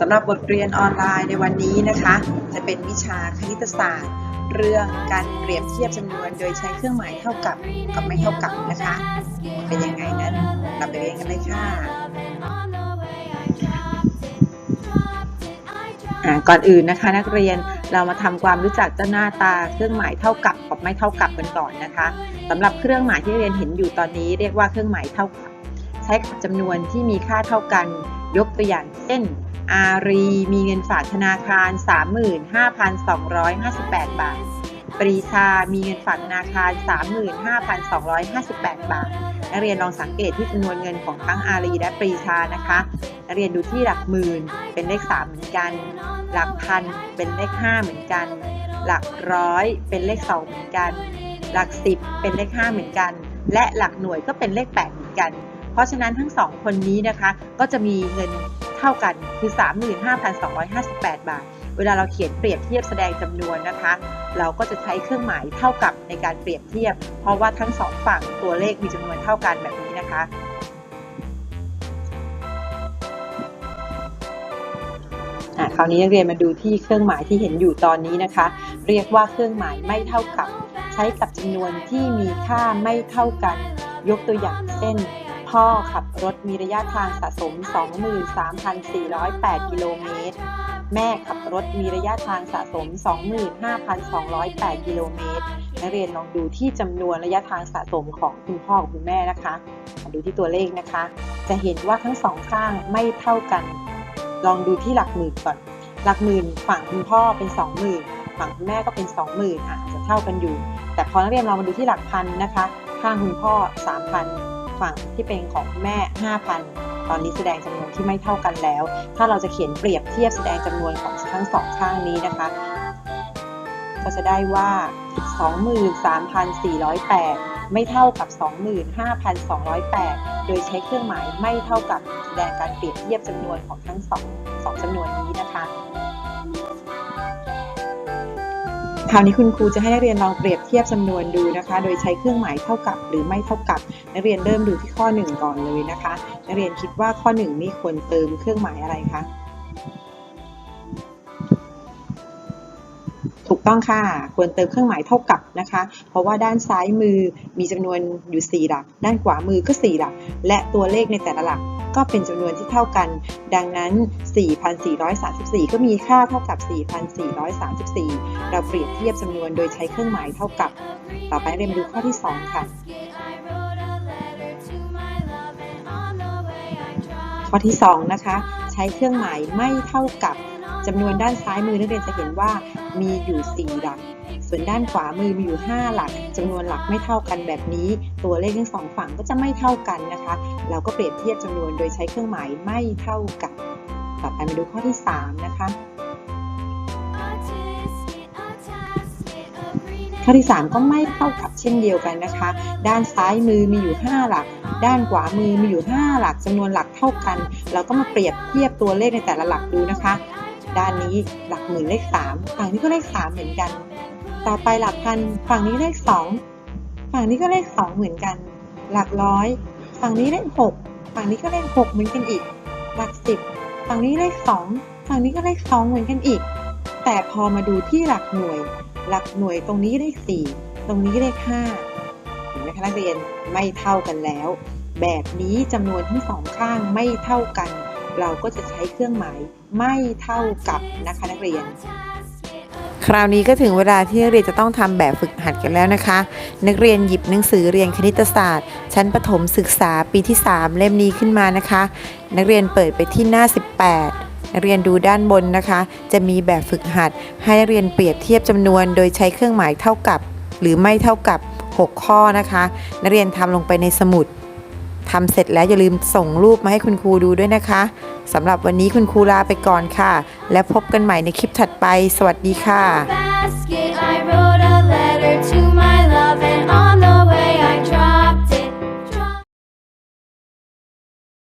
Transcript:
สำหรับบทเรียนออนไลน์ในวันนี้นะคะ จะเป็นวิชาคณิตศาสตร์ เรื่องการเปรียบเทียบจำนวนโดยใช้เครื่องหมายเท่ากับกับไม่เท่ากับนะคะ เป็นยังไงนั้นเราไปเรียนกันเลยค่ะก่อนอื่นนะคะ นักเรียนเรามาทำความรู้จักเจ้าหน้าตาเครื่องหมายเท่ากับกับไม่เท่ากับกันก่อนนะคะสำหรับเครื่องหมายที่เรียนเห็นอยู่ตอนนี้ เรียกว่าเครื่องหมายเท่ากับ ใช้กับจำนวนที่มีค่าเท่ากันยกตัวอย่างเช่น อารี มีเงินฝากธนาคาร 35,258 บาท ปรีชา มีเงินฝากธนาคาร 35,258 บาท นักเรียนลองสังเกตที่จำนวนเงินของทั้งอารีและปรีชานะคะ นักเรียนดูที่หลักหมื่นเป็นเลข 3 เหมือนกัน หลักพันเป็นเลข 5 เหมือนกัน หลักร้อยเป็นเลข 2 เหมือนกัน หลัก10เป็นเลข 5 เหมือนกัน และหลักหน่วยก็เป็นเลข 8 เหมือนกัน เพราะฉะนั้นทั้งสองคนนี้นะคะ ก็จะมีเงิน เท่ากันคือ 35,258 บาท เวลาเราเขียนเปรียบเทียบแสดงจำนวนนะคะ เราก็จะใช้เครื่องหมายเท่ากับในการเปรียบเทียบ เพราะว่าทั้งสองฝั่งตัวเลขมีจำนวนเท่ากันแบบนี้นะคะอะคราวนี้นักเรียนมาดูที่เครื่องหมายที่เห็นอยู่ตอนนี้นะคะ เรียกว่าเครื่องหมายไม่เท่ากับ ใช้กับจำนวนที่มีค่าไม่เท่ากัน ยกตัวอย่างเช่น พ่อขับรถมีระยะทางสะสม 23,408 กิโลเมตร แม่ขับรถมีระยะทางสะสม 25,208 กิโลเมตร นักเรียนลองดูที่จำนวนระยะทางสะสมของคุณพ่อกับคุณแม่นะคะมาดูที่ตัวเลขนะคะ จะเห็นว่าทั้งสองข้างไม่เท่ากัน ลองดูที่หลักหมื่นก่อน หลักหมื่นฝั่งคุณพ่อเป็น 20,000 ฝั่งคุณแม่ก็เป็น 20,000อะจะเท่ากันอยู่ แต่พอนักเรียนลองมาดูที่หลักพันนะคะ ข้างคุณพ่อ 3,000 ฝั่งที่เป็นของแม่ 5,000 ตอนนี้แสดงจำนวนที่ไม่เท่ากันแล้ว ถ้าเราจะเขียนเปรียบเทียบแสดงจำนวนของทั้งสองข้างนี้นะคะ ก็จะได้ว่า 23,408 ไม่เท่ากับ 25,208 โดยใช้เครื่องหมายไม่เท่ากับแสดงการเปรียบเทียบจำนวนของทั้งสองสองจำนวนนี้นะคะ คราวนี้คุณครูจะให้นักเรียนลองเปรียบเทียบจำนวนดูนะคะ โดยใช้เครื่องหมายเท่ากับ หรือไม่เท่ากับ นักเรียนเริ่มดูที่ข้อ 1 ก่อนเลยนะคะ นักเรียนคิดว่าข้อ 1 นี่ควรเติมเครื่องหมายอะไรคะ ถูกต้องค่ะ ควรเติมเครื่องหมายเท่ากับนะคะ เพราะว่าด้านซ้ายมือมีจำนวนอยู่ 4 หลัก ด้านขวามือก็ 4 หลัก และตัวเลขในแต่ละหลักก็เป็นจำนวนที่เท่ากัน ดังนั้น 4,434 ก็มีค่าเท่ากับ 4,434 เราเปรียบเทียบจำนวนโดยใช้เครื่องหมายเท่ากับ ต่อไปเรียนดูข้อที่ 2 ค่ะ ข้อที่ 2 นะคะ ใช้เครื่องหมายไม่เท่ากับ จำนวนด้านซ้ายมือนักเรียนจะเห็นว่ามีอยู่ 4 หลัก ส่วนด้านขวามือมีอยู่ 5 หลักจำนวนหลักไม่เท่ากันแบบนี้ ตัวเลขทั้งสองฝั่งก็จะไม่เท่ากันนะคะ เราก็เปรียบเทียบจำนวนโดยใช้เครื่องหมายไม่เท่ากับต่อไปมาดูข้อที่ 3 นะคะข้อที่ 3 ก็ไม่เท่ากับเช่นเดียวกันนะคะ ด้านซ้ายมือมีอยู่ 5 หลัก ด้านขวามือมีอยู่ 5 หลักจำนวนหลักเท่ากัน เราก็มาเปรียบเทียบตัวเลขในแต่ละหลักดูนะคะ ด้านนี้หลักหมื่นเลข 3 ฝั่งนี้ก็เลข 3 เหมือนกัน ต่อไปหลักพัน ฝั่งนี้เลข 2 ฝั่งนี้ก็เลข 2 เหมือนกัน หลักร้อย ฝั่งนี้เลข 6 ฝั่งนี้ก็เลข 6 เหมือนกันอีก หลัก 10 ฝั่งนี้เลข 2 ฝั่งนี้ก็เลข 2 เหมือนกันอีก แต่พอมาดูที่หลักหน่วย หลักหน่วยตรงนี้เลข 4 ตรงนี้เลข 5 เห็นไหมคะนักเรียนไม่เท่ากันแล้ว แบบนี้จำนวนทั้งสองข้างไม่เท่ากัน เราก็จะใช้เครื่องหมายไม่เท่ากับนะคะนักเรียน คราวนี้ก็ถึงเวลาที่นักเรียนจะต้องทำแบบฝึกหัดกันแล้วนะคะ นักเรียนหยิบหนังสือเรียนคณิตศาสตร์ ชั้นประถมศึกษาปีที่ 3 เล่มนี้ขึ้นมานะคะ นักเรียนเปิดไปที่หน้า 18นักเรียนดูด้านบนนะคะ จะมีแบบฝึกหัด ให้นักเรียนเปรียบเทียบจำนวนโดยใช้เครื่องหมายเท่ากับ หรือไม่เท่ากับ 6 ข้อนะคะ นักเรียนทำลงไปในสมุด ทำเสร็จแล้วอย่าลืมส่งรูปมาให้คุณครูดูด้วยนะคะสำหรับวันนี้คุณครูลาไปก่อนค่ะ และพบกันใหม่ในคลิปถัดไป สวัสดีค่ะ